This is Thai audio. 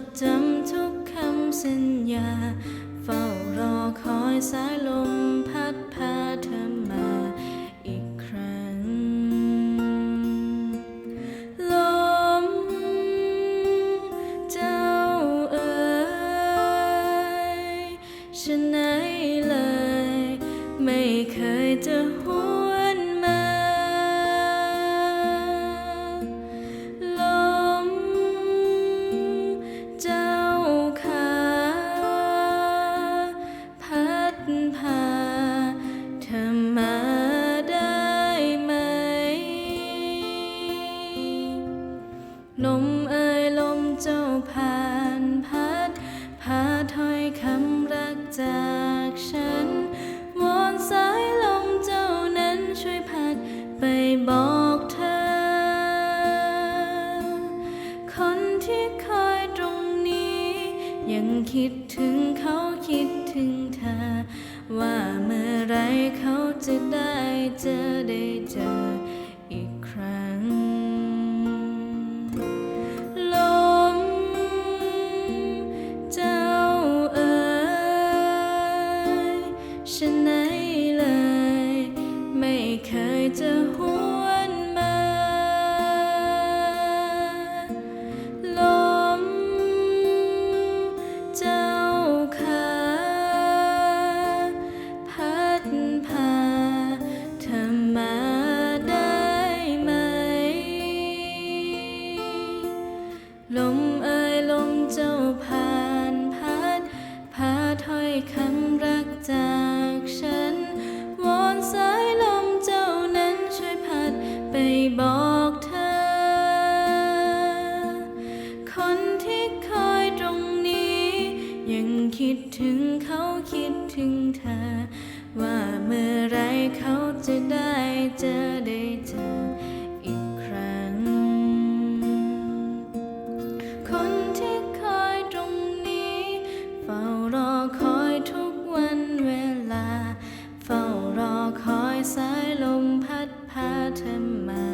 ดจำทุกคำสัญญา เฝ้ารอคอยสายลมพัดพาเธอมาอีกครั้ง ลม เจ้าเอ๋ยฉันไหนเลย ไม่เคยจะหัว ผ่านพัดพาถ้อยคำรักจากฉัน วอนสายลมเจ้านั้นช่วยพัดไปบอกเธอ คนที่คอยตรงนี้ ยังคิดถึงเขาคิดถึงเธอ ว่าเมื่อไรเขาจะได้เจอได้เจอ ถึงเธอ ว่าเมื่อไรเขาจะได้เจอได้เธออีกครั้ง คนที่คอยตรงนี้ เฝ้ารอคอยทุกวันเวลา เฝ้ารอคอยสายลมพัดพาเธอมา